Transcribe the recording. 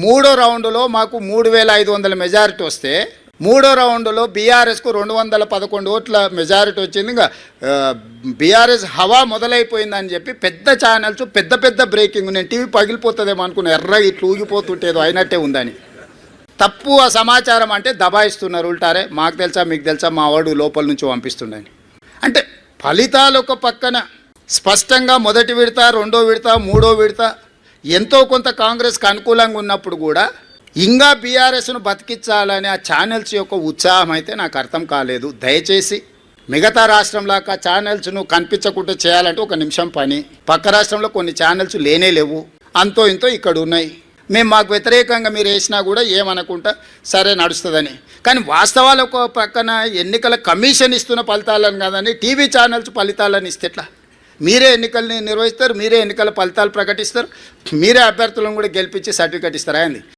మూడో రౌండ్లో మాకు మూడు వేల ఐదు వందల మెజారిటీ వస్తే మూడో రౌండ్లో బీఆర్ఎస్కు రెండు వందల పదకొండు ఓట్ల మెజారిటీ వచ్చింది. ఇంకా బీఆర్ఎస్ హవా మొదలైపోయిందని చెప్పి పెద్ద ఛానల్స్ పెద్ద పెద్ద బ్రేకింగ్ నేను టీవీ పగిలిపోతుందేమో అనుకున్నా ఎర్ర ఇట్లు ఊగిపోతుంటేదో అయినట్టే ఉందని. తప్పు ఆ సమాచారం అంటే దబాయిస్తున్నారు ఉల్టారే. మాకు తెలుసా మీకు తెలుసా మా వాడు లోపల నుంచి పంపిస్తుండని. అంటే ఫలితాలు ఒక పక్కన. స్పష్టంగా మొదటి విడత రెండో విడత మూడో విడత ఎంతో కొంత కాంగ్రెస్కి అనుకూలంగా ఉన్నప్పుడు కూడా ఇంకా బీఆర్ఎస్ను బతికించాలనే ఆ ఛానల్స్ యొక్క ఉత్సాహం అయితే నాకు అర్థం కాలేదు. దయచేసి మిగతా రాష్ట్రంలాగా ఛానల్స్ను కనిపించకుండా చేయాలంటే ఒక నిమిషం పని. పక్క రాష్ట్రంలో కొన్ని ఛానల్స్ లేనే లేవు. అంతో ఇంతో ఇక్కడ ఉన్నాయి. మేము మాకు వ్యతిరేకంగా మీరు వేసినా కూడా ఏమనుకుంటా సరే నడుస్తుందని. కానీ వాస్తవాలు ఒక పక్కన ఎన్నికల కమిషన్ ఇస్తున్న ఫలితాలను కాదని టీవీ ఛానల్స్ ఫలితాలను ఇస్తే ఎట్లా? మీరే ఎన్నికల్ని నిర్వహిస్తారు మీరే ఎన్నికల ఫలితాలు ప్రకటిస్తారు మీరే అభ్యర్థులను కూడా గెలిపించి సర్టిఫికేట్ ఇస్తారు. అయింది.